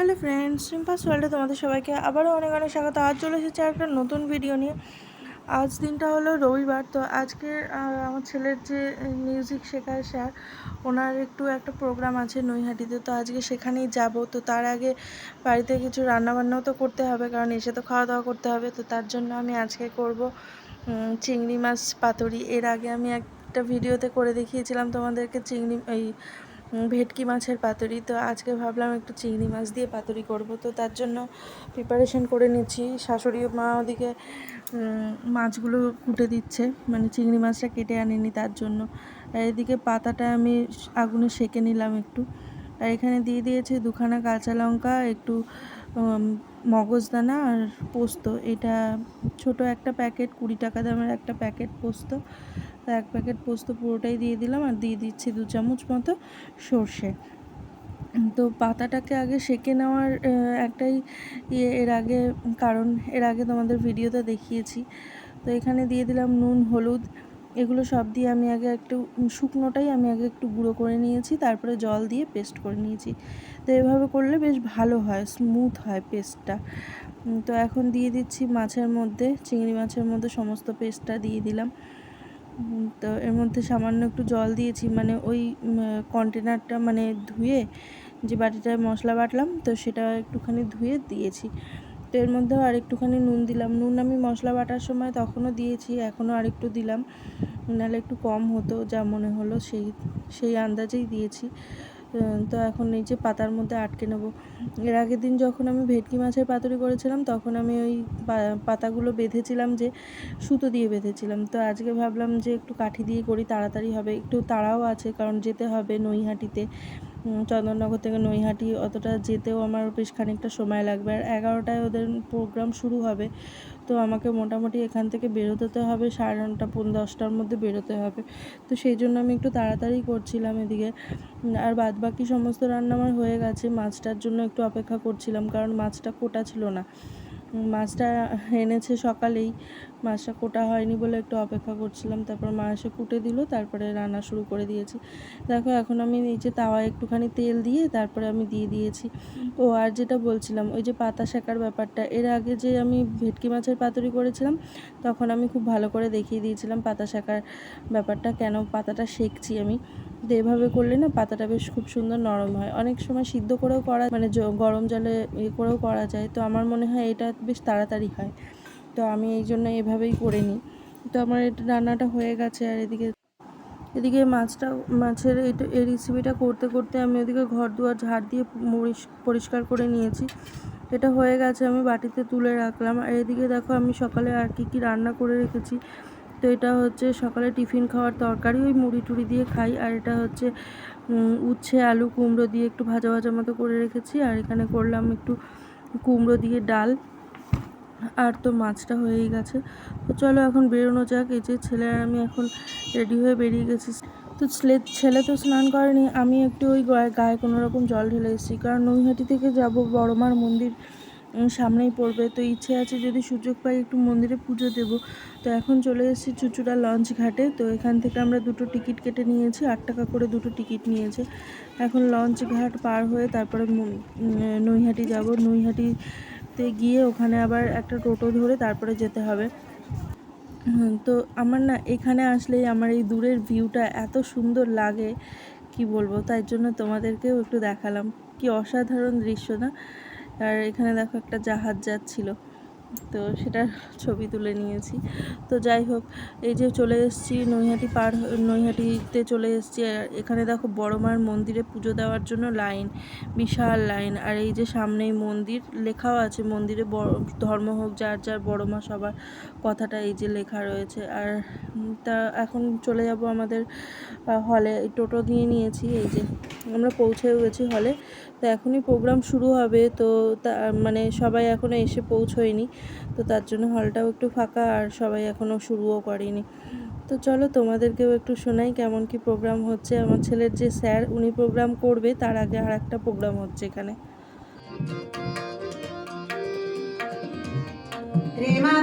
Hello friends সিম্পাস ওয়ার্ল্ডে তোমাদের সবাইকে আবারও অনেক অনেক স্বাগত। আজ চলে এসেছে একটা নতুন ভিডিও নিয়ে। আজ দিনটা হলো রবিবার, তো আজকে আমার ছেলের যে মিউজিক শেখায় স্যার ওনার একটু একটা প্রোগ্রাম আছে নৈহাটিতে, তো আজকে সেখানেই যাব। তো তার আগে বাড়িতে কিছু রান্নাবান্নাও তো করতে হবে, কারণ এসে তো খাওয়া দাওয়া করতে হবে। তো তার জন্য আমি আজকে করব চিংড়ি মাছ পাতুরি। এর আগে আমি একটা ভিডিওতে করে দেখিয়েছিলাম তোমাদেরকে চিংড়ি এই ভেটকি মাছের পাতুরি। তো আজকে ভাবলাম একটু চিংড়ি মাছ দিয়ে পাতুরি করব। তো তার জন্য প্রিপারেশন করে নিচ্ছি। শাশুড়ি মা ওদিকে মাছগুলো কুটে দিচ্ছে। মানে চিংড়ি মাছটা কেটে আনিনি তার জন্য। এদিকে পাতাটা আমি আগুনে সেকে নিলাম একটু। আর এখানে দিয়ে দিয়েছি দুখানা কাঁচা লঙ্কা, একটু মগজদানা আর পোস্ত। এটা ছোট একটা প্যাকেট, কুড়ি টাকা দামের একটা প্যাকেট পোস্ত। এক প্যাকেট পোস্ত পুরোটাই দিয়ে দিলাম আর দিয়ে দিচ্ছি দু চামচ মতো সর্ষে। তো পাতাটাকে আগে সেকে নেওয়ার একটাই ইয়ে এর আগে কারণ, এর আগে তোমাদের ভিডিওতে দেখিয়েছি। তো এখানে দিয়ে দিলাম নুন, হলুদ এগুলো সব দিয়ে আমি আগে একটু শুকনোটাই আমি আগে একটু গুঁড়ো করে নিয়েছি, তারপরে জল দিয়ে পেস্ট করে নিয়েছি। তো এভাবে করলে বেশ ভালো হয়, স্মুথ হয় পেস্টটা। তো এখন দিয়ে দিচ্ছি মাছের মধ্যে, চিংড়ি মাছের মধ্যে সমস্ত পেস্টটা দিয়ে দিলাম। তো এর মধ্যে সামান্য একটু জল দিয়েছি মানে ওই কন্টেনারটা মানে ধুয়ে যে বাটিটায় মশলা বাটলাম, তো সেটা একটুখানি ধুয়ে দিয়েছি। তো এর মধ্যেও আর একটুখানি নুন দিলাম। নুন আমি মশলা বাটার সময় তখনও দিয়েছি, এখনও আর একটু দিলাম। নাহলে একটু কম হতো, যা মনে হলো সেই সেই আন্দাজেই দিয়েছি। তো এখন এই যে পাতার মধ্যে আটকে নেব। এর আগের দিন যখন আমি ভেটকি মাছের পাতুরি করেছিলাম, তখন আমি ওই পাতাগুলো বেঁধেছিলাম যে সুতো দিয়ে বেঁধেছিলাম। তো আজকে ভাবলাম যে একটু কাঠি দিয়ে করি, তাড়াতাড়ি হবে। একটু তাড়াও আছে, কারণ যেতে হবে নৈহাটিতে। চন্দননগর থেকে নৈহাটি, অতটা যেতেও আমার বেশ খানিকটা সময় লাগবে। আর এগারোটায় ওদের প্রোগ্রাম শুরু হবে, তো আমাকে মোটামুটি এখান থেকে বেরোতে তো হবে, সাড়ে নটা পৌনে দশটার মধ্যে বেরোতে হবে। তো সেই জন্য আমি একটু তাড়াতাড়ি করছিলাম এদিকে। আর বাদ বাকি সমস্ত রান্না আমার হয়ে গেছে, মাছটার জন্য একটু অপেক্ষা করছিলাম, কারণ মাছটা কোটা ছিল না। মাছটা এনেছে সকালেই। মাছটা কোটা হয়নি বলে একটু অপেক্ষা করছিলাম, তারপর মা এসে কুটে দিল, তারপরে রান্না শুরু করে দিয়েছি। দেখো, এখন আমি যে তাওয়ায় একটুখানি তেল দিয়ে তারপরে আমি দিয়ে দিয়েছি। ও, আর যেটা বলছিলাম, ওই যে পাতা শেখার ব্যাপারটা, এর আগে যে আমি ভেটকি মাছের পাতুরি করেছিলাম, তখন আমি খুব ভালো করে দেখিয়ে দিয়েছিলাম পাতা শেখার ব্যাপারটা, কেন পাতাটা শেখছি আমি। তো এভাবে করলে না পাতাটা বেশ খুব সুন্দর নরম হয়। অনেক সময় সিদ্ধ করেও করা মানে গরম জলে ইয়ে করেও করা যায়। তো আমার মনে হয় এটা বেশ তাড়াতাড়ি হয়। তো আমি এই জন্য এভাবেই করে নিই। তো আমার এটা রান্নাটা হয়ে গেছে আর এদিকে এদিকে মাছটা, মাছের এইটা এই রেসিপিটা করতে করতে আমি ওদিকে ঘর দুয়ার ঝাড় দিয়ে পরিষ্কার করে নিয়েছি। এটা হয়ে গেছে, আমি বাটিতে তুলে রাখলাম। আর এদিকে দেখো আমি সকালে আর কি কি রান্না করে রেখেছি। তো এটা হচ্ছে সকালে টিফিন খাওয়ার তরকারি, ওই মুড়ি টুড়ি দিয়ে খাই। আর এটা হচ্ছে উচ্ছে, আলু, কুমড়ো দিয়ে একটু ভাজা ভাজা মতো করে রেখেছি। আর এখানে করলাম একটু কুমড়ো দিয়ে ডাল। আর তো মাছটা হয়েই গেছে। তো চলো এখন বেরোনো যাক। এই যে ছেলে আর আমি এখন রেডি হয়ে বেরিয়ে গেছি। তো ছেলে ছেলে তো স্নান করেনি। আমি একটু ওই গায়ে কোনো রকম জল ঢেলে এসেছি। কারণ নৈহাটি থেকে যাব বড়মার মন্দির সামনেই পড়বে। তো ইচ্ছে আছে যদি সুযোগ পাই একটু মন্দিরে পুজো দেব। তো এখন চলে এসেছি চুচুড়া লঞ্চ ঘাটে। তো এখান থেকে আমরা দুটো টিকিট কেটে নিয়েছি। আট টাকা করে দুটো টিকিট নিয়েছে। এখন লঞ্চ ঘাট পার হয়ে তারপরে নৈহাটি যাব। নৈহাটিতে গিয়ে ওখানে আবার একটা টোটো ধরে তারপরে যেতে হবে। তো আমার না এখানে আসলেই আমার এই দূরের ভিউটা এত সুন্দর লাগে। কি বলব? তাই জন্য তোমাদেরকেও একটু দেখালাম। কি অসাধারণ দৃশ্য না? আর এখানে দেখো একটা জাহাজ যাচ্ছিল। তো সেটার ছবি তুলে নিয়েছি। তো যাই হোক, এই যে চলে এসেছি নৈহাটি পার নৈহাটিতে চলে এসেছি। এখানে দেখো বড় মার মন্দিরে পুজো দেওয়ার জন্য লাইন, বিশাল লাইন। আর এই যে সামনেই মন্দির, লেখাও আছে মন্দিরে বড় ধর্ম হোক, যার যার বড় মা, সবার কথাটা এই যে লেখা রয়েছে। আর তা এখন চলে যাব আমাদের হলে টোটো দিয়ে নিয়েছি, এই যে আমরা পৌঁছেও গেছি হলে। তো এখনই প্রোগ্রাম শুরু হবে, তো তা মানে সবাই এখনও এসে পৌঁছয়নি। তো তার জন্য হলটাও একটু ফাঁকা আর সবাই এখনও শুরুও করেনি। তো চলো তোমাদেরকেও একটু শোনাই কেমন কি প্রোগ্রাম হচ্ছে। আমার ছেলের যে স্যার, উনি প্রোগ্রাম করবে, তার আগে আর একটা প্রোগ্রাম হচ্ছে এখানে। Rima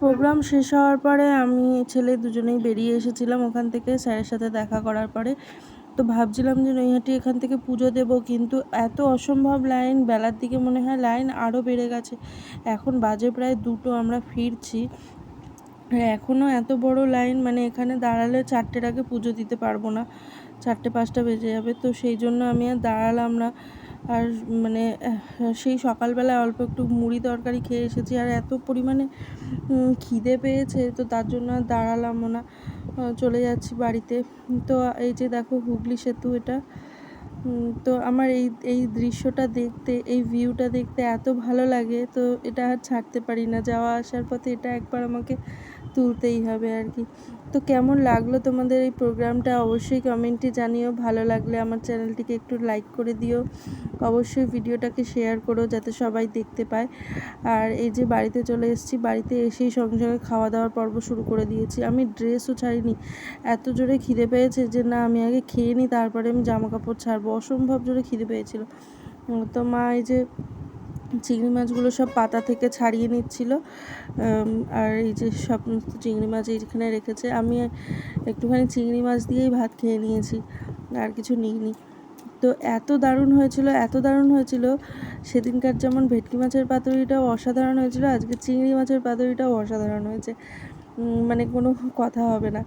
প্রোগ্রাম শেষ হওয়ার পরে আমি ছেলে দুজনেই বেরিয়ে এসেছিলাম ওখান থেকে স্যারের সাথে দেখা করার পরে। তো ভাবছিলাম যে নৈহাটি এখান থেকে পুজো দেব, কিন্তু এত অসম্ভব লাইন বেলার দিকে মনে হয় লাইন আরও বেড়ে গেছে। এখন বাজে প্রায় দুটো, আমরা ফিরছি। এখনও এত বড় লাইন মানে এখানে দাঁড়ালে চারটের আগে পুজো দিতে পারব না। চারটে পাঁচটা বেজে যাবে, তো সেই জন্য আমি আর দাঁড়ালাম না। আর মানে সেই সকালবেলায় অল্প একটু মুড়ি তরকারি খেয়ে এসেছি। আর এত পরিমাণে খিদে পেয়েছে, তো তার জন্য আর দাঁড়ালামও না। চলে যাচ্ছি বাড়িতে। তো এই যে দেখো, হুগলি সেতু এটা। তো আমার এই এই দৃশ্যটা দেখতে, এই ভিউটা দেখতে এত ভালো লাগে, তো এটা আর ছাড়তে পারি না। যাওয়া আসার পথে এটা একবার আমাকে তুলতেই হবে আর কি। তো কেমন লাগল তোমাদের এই প্রোগ্রামটা? অবশ্যই কমেন্টে জানিও। ভালো লাগলে আমার চ্যানেলটিকে একটু লাইক করে দিও। অবশ্যই ভিডিওটাকে শেয়ার করো যাতে সবাই দেখতে পায়। আর এই যে বাড়িতে চলে এসেছি, বাড়িতে এসেই সঙ্গে সঙ্গে খাওয়া দাওয়ার পর্ব শুরু করে দিয়েছি। আমি ড্রেসও ছাড়িনি। এত জোরে খিদে পেয়েছে যে না, আমি আগে খেয়ে নিই, তারপরে আমি জামা কাপড় ছাড়বো। অসম্ভব জোরে খিদে পেয়েছিল। তো মা এই যে চিংড়ি মাছগুলো সব পাতা থেকে ছাড়িয়ে নিচ্ছিল আর এই যে সব চিংড়ি মাছ এইখানে রেখেছে। আমি একটুখানি চিংড়ি মাছ দিয়েই ভাত খেয়ে নিয়েছি, আর কিছু নিইনি। তো এত দারুণ হয়েছিল, এত দারুণ হয়েছিল। সেদিনকার যেমন ভেটকি মাছের পাতুরিটাও অসাধারণ হয়েছিল, আজকে চিংড়ি মাছের পাতুরিটাও অসাধারণ হয়েছে। মানে কোনো কথা হবে না।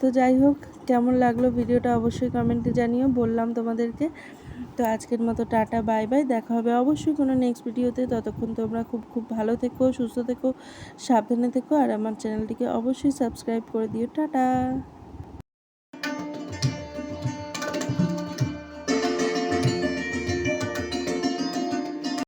তো যাই হোক, কেমন লাগল ভিডিওটা অবশ্যই কমেন্টে জানিও, বললাম তোমাদেরকে। তো আজকের মতো টাটা বাই বাই দেখা হবে অবশ্যই কোনো নেক্সট ভিডিওতে ততক্ষণ তোমরা খুব খুব ভালো থেকো, সুস্থ থেকো, সাবধানে থেকো, আর আমার চ্যানেলটিকে অবশ্যই সাবস্ক্রাইব করে দিও। টাটা।